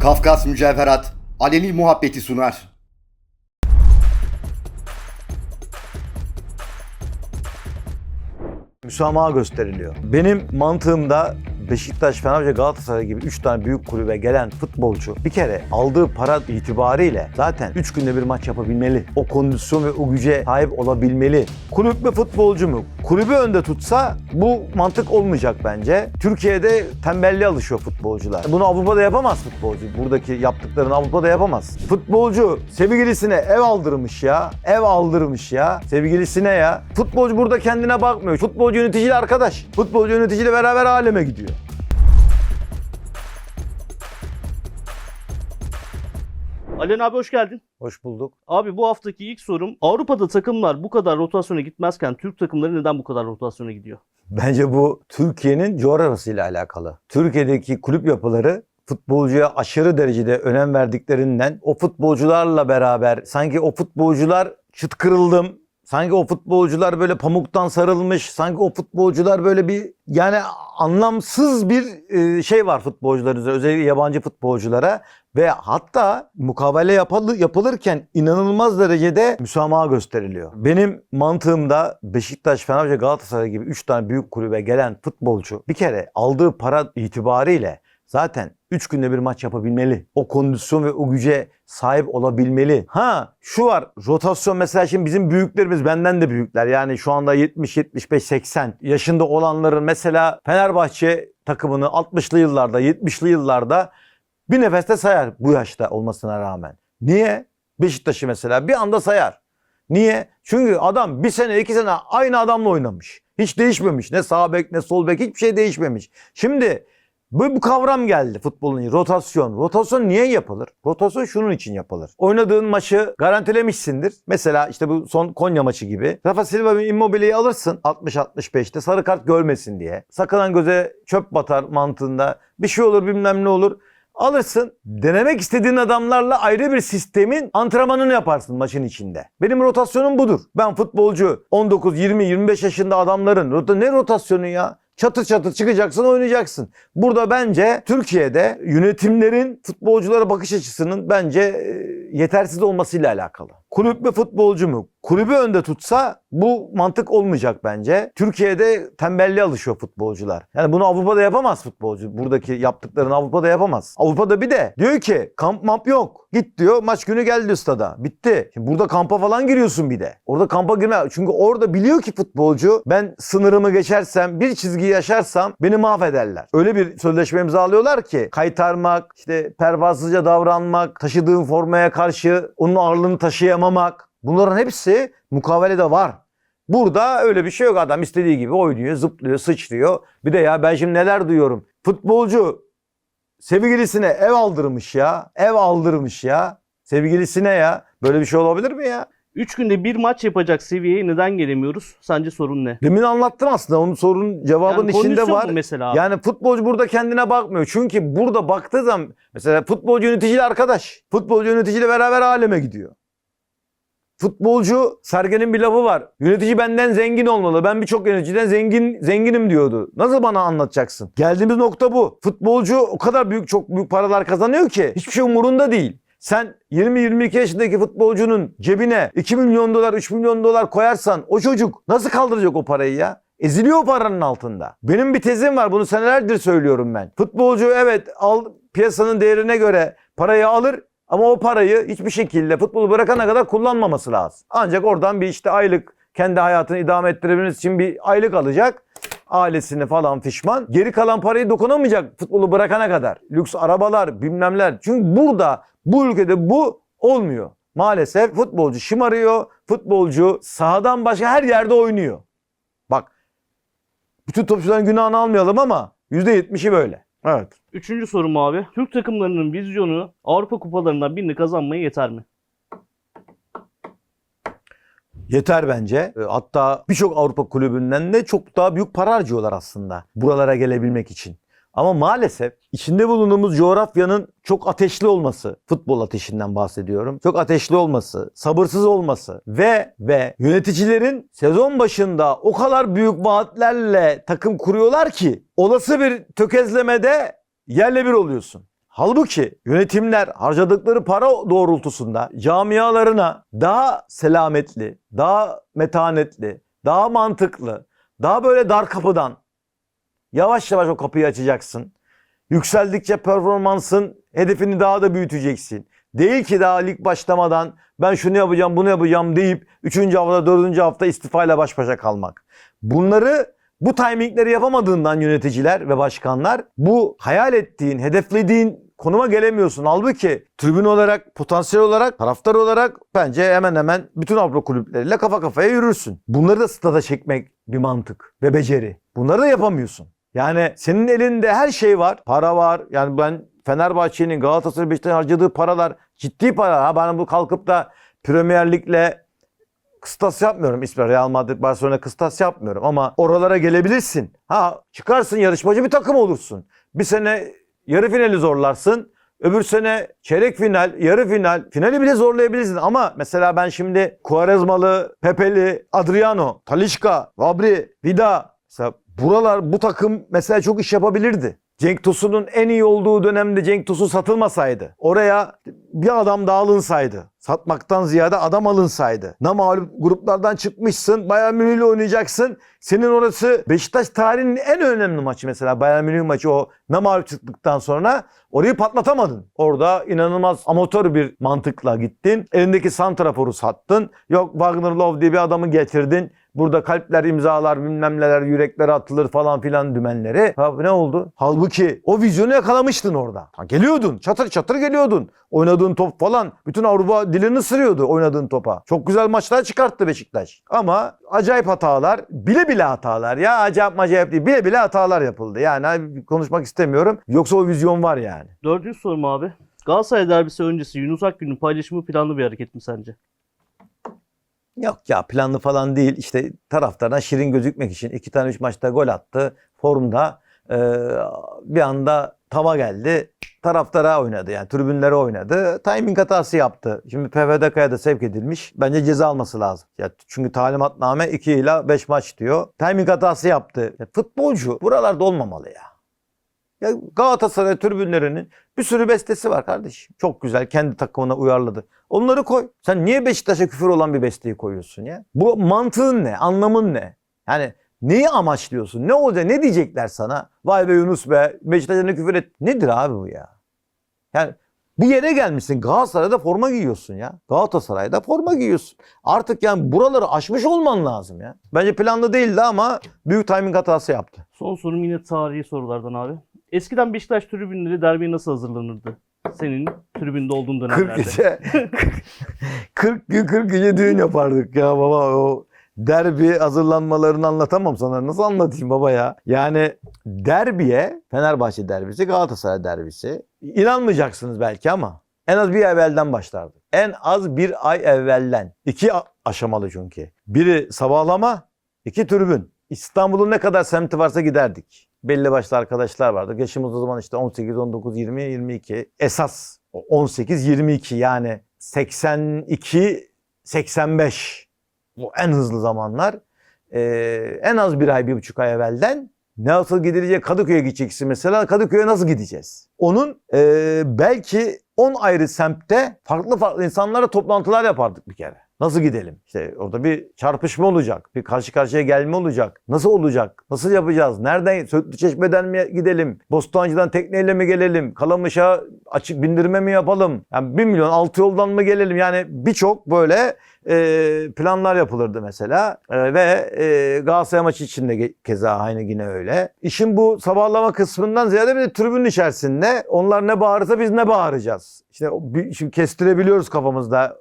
Kafkas Mücevherat aleni muhabbeti sunar. müsamaha gösteriliyor. Benim mantığımda Beşiktaş, Fenerbahçe, Galatasaray gibi 3 tane büyük kulübe gelen futbolcu bir kere aldığı para itibariyle zaten 3 günde bir maç yapabilmeli. O kondisyon ve o güce sahip olabilmeli. Kulüp mü futbolcu mu? Kulübü önde tutsa bu mantık olmayacak bence. Türkiye'de tembelliğe alışıyor futbolcular. Bunu Avrupa'da yapamaz futbolcu. Buradaki yaptıklarını Avrupa'da yapamaz. Futbolcu sevgilisine ev aldırmış ya. Ev aldırmış ya. Sevgilisine ya. Futbolcu burada kendine bakmıyor. Futbolcu yöneticiyle arkadaş. Futbolcu yöneticiyle beraber aleme gidiyor. Alen abi hoş geldin. Hoş bulduk. Abi bu haftaki ilk sorum Avrupa'da takımlar bu kadar rotasyona gitmezken Türk takımları neden bu kadar rotasyona gidiyor? Bence bu Türkiye'nin coğrafyasıyla alakalı. Türkiye'deki kulüp yapıları futbolcuya aşırı derecede önem verdiklerinden o futbolcularla beraber sanki o futbolcular çıt kırıldım. Sanki o futbolcular böyle pamuktan sarılmış. Sanki o futbolcular böyle bir yani anlamsız bir e, şey var futbolcuların üzerinde. Özellikle yabancı futbolculara. Ve hatta mukavele yapılı, yapılırken inanılmaz derecede müsamaha gösteriliyor. Benim mantığımda Beşiktaş, Fenerbahçe, Galatasaray gibi 3 tane büyük kulübe gelen futbolcu bir kere aldığı para itibariyle zaten 3 günde bir maç yapabilmeli. O kondisyon ve o güce sahip olabilmeli. Ha şu var rotasyon mesela şimdi bizim büyüklerimiz benden de büyükler. Yani şu anda 70, 75, 80 yaşında olanların mesela Fenerbahçe takımını 60'lı yıllarda 70'li yıllarda bir nefeste sayar bu yaşta olmasına rağmen. Niye? Beşiktaş'ı mesela bir anda sayar. Niye? Çünkü adam bir sene iki sene aynı adamla oynamış. Hiç değişmemiş. Ne sağ bek ne sol bek hiçbir şey değişmemiş. Şimdi bu, bu kavram geldi futbolun rotasyon. Rotasyon niye yapılır? Rotasyon şunun için yapılır. Oynadığın maçı garantilemişsindir. Mesela işte bu son Konya maçı gibi. Rafa Silva ve Immobile'yi alırsın 60-65'te sarı kart görmesin diye. Sakınan göze çöp batar mantığında. Bir şey olur bilmem ne olur. Alırsın. Denemek istediğin adamlarla ayrı bir sistemin antrenmanını yaparsın maçın içinde. Benim rotasyonum budur. Ben futbolcu 19, 20, 25 yaşında adamların ne rotasyonu ya? Çatır çatır çıkacaksın oynayacaksın. Burada bence Türkiye'de yönetimlerin futbolculara bakış açısının bence yetersiz olmasıyla alakalı. Kulüp mü futbolcu mu? Kulübü önde tutsa bu mantık olmayacak bence. Türkiye'de tembelliğe alışıyor futbolcular. Yani bunu Avrupa'da yapamaz futbolcu. Buradaki yaptıklarını Avrupa'da yapamaz. Avrupa'da bir de diyor ki kamp mamp yok. Git diyor maç günü geldi stada. Bitti. Şimdi burada kampa falan giriyorsun bir de. Orada kampa girme. Çünkü orada biliyor ki futbolcu ben sınırımı geçersem bir çizgiyi yaşarsam beni mahvederler. Öyle bir sözleşme imzalıyorlar ki kaytarmak, işte pervasızca davranmak, taşıdığın formaya karşı onun ağırlığını taşıyamamak. Bunların hepsi mukavelede var. Burada öyle bir şey yok. Adam istediği gibi oynuyor, zıplıyor, sıçrıyor. Bir de ya ben şimdi neler duyuyorum. Futbolcu sevgilisine ev aldırmış ya. Ev aldırmış ya. Sevgilisine ya. Böyle bir şey olabilir mi ya? 3 günde bir maç yapacak seviyeye neden gelemiyoruz? Sence sorun ne? Demin anlattım aslında. Onun sorunun cevabının Yani içinde var. mesela abi? Yani futbolcu burada kendine bakmıyor. Çünkü burada baktığı zaman mesela futbolcu yöneticiyle arkadaş. Futbolcu yöneticiyle beraber aleme gidiyor. Futbolcu Sergen'in bir lafı var. Yönetici benden zengin olmalı. Ben birçok yöneticiden zengin zenginim diyordu. Nasıl bana anlatacaksın? Geldiğimiz nokta bu. Futbolcu o kadar büyük çok büyük paralar kazanıyor ki hiçbir şey umurunda değil. Sen 20-22 yaşındaki futbolcunun cebine 2 milyon dolar, 3 milyon dolar koyarsan o çocuk nasıl kaldıracak o parayı ya? Eziliyor o paranın altında. Benim bir tezim var. Bunu senelerdir söylüyorum ben. Futbolcu evet al, piyasanın değerine göre parayı alır ama o parayı hiçbir şekilde futbolu bırakana kadar kullanmaması lazım. Ancak oradan bir işte aylık kendi hayatını idame ettirebilmesi için bir aylık alacak. Ailesini falan fişman. Geri kalan parayı dokunamayacak futbolu bırakana kadar. Lüks arabalar bilmemler. Çünkü burada bu ülkede bu olmuyor. Maalesef futbolcu şımarıyor. Futbolcu sahadan başka her yerde oynuyor. Bak bütün topçuların günahını almayalım ama %70'i böyle. Evet. Üçüncü sorum abi. Türk takımlarının vizyonu Avrupa kupalarından birini kazanmaya yeter mi? Yeter bence. E, Hatta birçok Avrupa kulübünden de çok daha büyük para harcıyorlar aslında buralara gelebilmek için. Ama maalesef içinde bulunduğumuz coğrafyanın çok ateşli olması, futbol ateşinden bahsediyorum. Çok ateşli olması, sabırsız olması ve ve yöneticilerin sezon başında o kadar büyük vaatlerle takım kuruyorlar ki olası bir tökezlemede yerle bir oluyorsun. Halbuki yönetimler harcadıkları para doğrultusunda camialarına daha selametli, daha metanetli, daha mantıklı, daha böyle dar kapıdan yavaş yavaş o kapıyı açacaksın. Yükseldikçe performansın hedefini daha da büyüteceksin. Değil ki daha lig başlamadan ben şunu yapacağım bunu yapacağım deyip 3. hafta 4. hafta istifayla baş başa kalmak. Bunları bu timingleri yapamadığından yöneticiler ve başkanlar bu hayal ettiğin, hedeflediğin konuma gelemiyorsun. Halbuki tribün olarak, potansiyel olarak, taraftar olarak bence hemen hemen bütün Avrupa kulüpleriyle kafa kafaya yürürsün. Bunları da stada çekmek bir mantık ve beceri. Bunları da yapamıyorsun. Yani senin elinde her şey var. Para var. Yani ben Fenerbahçe'nin Galatasaray Beşiktaş'ın harcadığı paralar ciddi para. Ha ben bu kalkıp da Premier Lig'le kıstas yapmıyorum. İsmi Real Madrid, Barcelona kıstas yapmıyorum ama oralara gelebilirsin. Ha çıkarsın yarışmacı bir takım olursun. Bir sene yarı finali zorlarsın. Öbür sene çeyrek final, yarı final, finali bile zorlayabilirsin. Ama mesela ben şimdi Quaresmalı, Pepeli, Adriano, Talişka, Fabri, Vida. Mesela buralar bu takım mesela çok iş yapabilirdi. Cenk Tosun'un en iyi olduğu dönemde Cenk Tosun satılmasaydı. Oraya bir adam daha alınsaydı. Satmaktan ziyade adam alınsaydı. Namalum gruplardan çıkmışsın. Bayern Münih ile oynayacaksın. Senin orası Beşiktaş tarihinin en önemli maçı mesela. Bayern Münih maçı o namalum çıktıktan sonra orayı patlatamadın. Orada inanılmaz amatör bir mantıkla gittin. Elindeki santraforu sattın. Yok Wagner Love diye bir adamı getirdin. Burada kalpler imzalar bilmem neler yürekler atılır falan filan dümenleri. Ha, ne oldu? Halbuki o vizyonu yakalamıştın orada. Ha, geliyordun çatır çatır geliyordun. Oynadığın top falan bütün Avrupa dilini ısırıyordu oynadığın topa. Çok güzel maçlar çıkarttı Beşiktaş. Ama acayip hatalar bile bile hatalar ya acayip acayip değil bile bile hatalar yapıldı. Yani konuşmak istemiyorum. Yoksa o vizyon var yani. Dördüncü sorum abi. Galatasaray derbisi öncesi Yunus Akgün'ün paylaşımı planlı bir hareket mi sence? Yok ya planlı falan değil. İşte taraftarına şirin gözükmek için iki tane üç maçta gol attı. Formda Ee, bir anda tava geldi. Taraftara oynadı yani tribünlere oynadı. Timing hatası yaptı. Şimdi PFDK'ya da sevk edilmiş. Bence ceza alması lazım. Ya çünkü talimatname 2 ile 5 maç diyor. Timing hatası yaptı. Ya futbolcu buralarda olmamalı ya. Ya Galatasaray tribünlerinin bir sürü bestesi var kardeşim. Çok güzel kendi takımına uyarladı. Onları koy. Sen niye Beşiktaş'a küfür olan bir besteyi koyuyorsun ya? Bu mantığın ne? Anlamın ne? Yani neyi amaçlıyorsun? Ne olacak? Ne diyecekler sana? Vay be Yunus be Beşiktaş'a küfür et. Nedir abi bu ya? Yani bir yere gelmişsin Galatasaray'da forma giyiyorsun ya. Galatasaray'da forma giyiyorsun. Artık yani buraları aşmış olman lazım ya. Bence planlı değildi ama büyük timing hatası yaptı. Son sorum yine tarihi sorulardan abi. Eskiden Beşiktaş tribünleri derbiye nasıl hazırlanırdı? Senin tribünde olduğun 40 dönemlerde. gece 40 gün 40 gece düğün yapardık ya baba o derbi hazırlanmalarını anlatamam sana. Nasıl anlatayım baba ya? Yani derbiye Fenerbahçe derbisi, Galatasaray derbisi. İnanmayacaksınız belki ama en az bir ay evvelden başlardı. En az bir ay evvelden. İki aşamalı çünkü. Biri sabahlama, iki tribün. İstanbul'un ne kadar semti varsa giderdik. Belli başlı arkadaşlar vardı. Yaşımız o zaman işte 18, 19, 20, 22. Esas o 18, 22 yani 82, 85. Bu en hızlı zamanlar. Ee, en az bir ay, bir buçuk ay evvelden nasıl gidilecek? Kadıköy'e gideceksin mesela. Kadıköy'e nasıl gideceğiz? Onun e, belki 10 ayrı semtte farklı farklı insanlarla toplantılar yapardık bir kere. Nasıl gidelim? İşte orada bir çarpışma olacak. Bir karşı karşıya gelme olacak. Nasıl olacak? Nasıl yapacağız? Nereden? Söğütlü Çeşme'den mi gidelim? Bostancı'dan tekneyle mi gelelim? Kalamış'a açık bindirme mi yapalım? Yani 1 milyon altı yoldan mı gelelim? Yani birçok böyle e, planlar yapılırdı mesela. E, ve e, Galatasaray maçı için de keza aynı yine öyle. İşin bu sabahlama kısmından ziyade bir de tribünün içerisinde onlar ne bağırırsa biz ne bağıracağız. İşte şimdi kestirebiliyoruz kafamızda.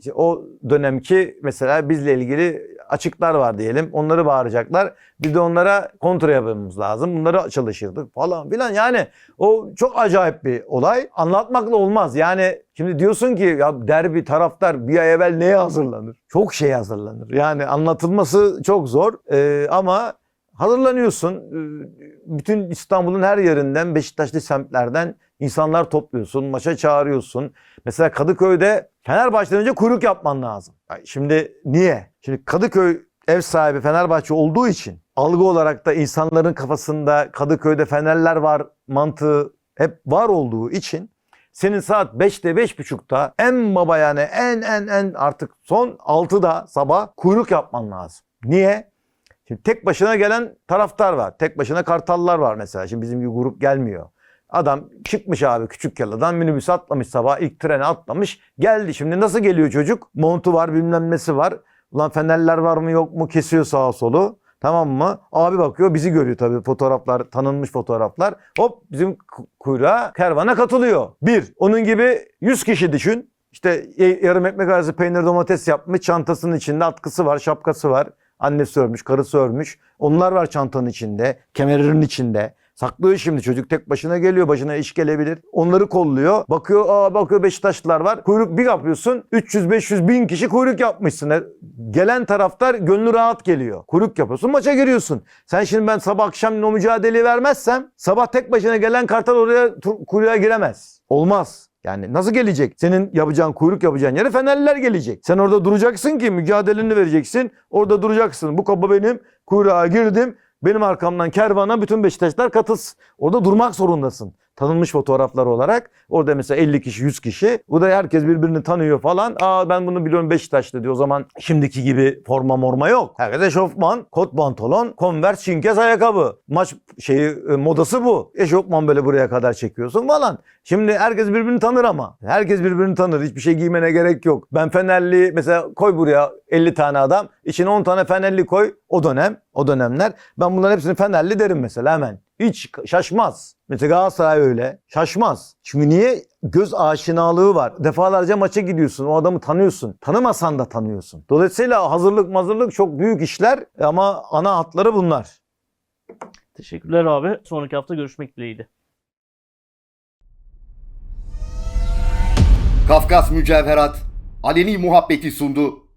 İşte o dönemki mesela bizle ilgili açıklar var diyelim. Onları bağıracaklar. Bir de onlara kontra yapmamız lazım. Bunları çalışırdık falan filan. Yani o çok acayip bir olay. Anlatmakla olmaz. Yani şimdi diyorsun ki ya derbi taraftar bir ay evvel neye hazırlanır? Çok şey hazırlanır. Yani anlatılması çok zor. Ee, ama hazırlanıyorsun. Ee, Bütün İstanbul'un her yerinden, Beşiktaşlı semtlerden insanlar topluyorsun. Maça çağırıyorsun. Mesela Kadıköy'de Fenerbahçe'den önce kuyruk yapman lazım. Şimdi niye? Şimdi Kadıköy ev sahibi Fenerbahçe olduğu için algı olarak da insanların kafasında Kadıköy'de Fenerler var mantığı hep var olduğu için senin saat 5'te 5.30'da en baba yani en en en artık son 6'da sabah kuyruk yapman lazım. Niye? Şimdi tek başına gelen taraftar var. Tek başına kartallar var mesela. Şimdi bizim bir grup gelmiyor. Adam çıkmış abi küçük yaladan minibüse atlamış sabah ilk trene atlamış geldi. Şimdi nasıl geliyor çocuk? Montu var bilmem var. Ulan fenerler var mı yok mu kesiyor sağa solu. Tamam mı? Abi bakıyor bizi görüyor tabii fotoğraflar tanınmış fotoğraflar. Hop bizim ku- kuyruğa kervana katılıyor. Bir. Onun gibi 100 kişi düşün. İşte yarım ekmek arası peynir domates yapmış çantasının içinde atkısı var şapkası var. Annesi örmüş karısı örmüş. Onlar var çantanın içinde kemerinin içinde. Saklıyor şimdi çocuk tek başına geliyor başına iş gelebilir. Onları kolluyor. Bakıyor aa bakıyor Beşiktaşlılar var. Kuyruk bir yapıyorsun 300-500 bin kişi kuyruk yapmışsın. E, Gelen taraftar gönlü rahat geliyor. Kuyruk yapıyorsun maça giriyorsun. Sen şimdi ben sabah akşam o mücadeleyi vermezsem sabah tek başına gelen kartal oraya kuyruğa giremez. Olmaz. Yani nasıl gelecek? Senin yapacağın kuyruk yapacağın yere Fenerliler gelecek. Sen orada duracaksın ki mücadeleni vereceksin. Orada duracaksın. Bu kaba benim. Kuyruğa girdim. Benim arkamdan kervana bütün Beşiktaşlar katılsın. Orada durmak zorundasın. Tanınmış fotoğraflar olarak. Orada mesela 50 kişi 100 kişi. Bu da herkes birbirini tanıyor falan. Aa ben bunu biliyorum Beşiktaşlı diyor. O zaman şimdiki gibi forma morma yok. Herkes eşofman, kot pantolon, konvers, çinkez ayakkabı. Maç şeyi e, modası bu. Eşofman böyle buraya kadar çekiyorsun falan. Şimdi herkes birbirini tanır ama. Herkes birbirini tanır. Hiçbir şey giymene gerek yok. Ben Fenerli mesela koy buraya 50 tane adam. içine 10 tane Fenerli koy. O dönem, o dönemler. Ben bunların hepsini Fenerli derim mesela hemen. Hiç şaşmaz. Mesela Galatasaray öyle. Şaşmaz. Çünkü niye? Göz aşinalığı var. Defalarca maça gidiyorsun. O adamı tanıyorsun. Tanımasan da tanıyorsun. Dolayısıyla hazırlık mazırlık çok büyük işler ama ana hatları bunlar. Teşekkürler abi. Sonraki hafta görüşmek dileğiyle. Kafkas Mücevherat aleni muhabbeti sundu.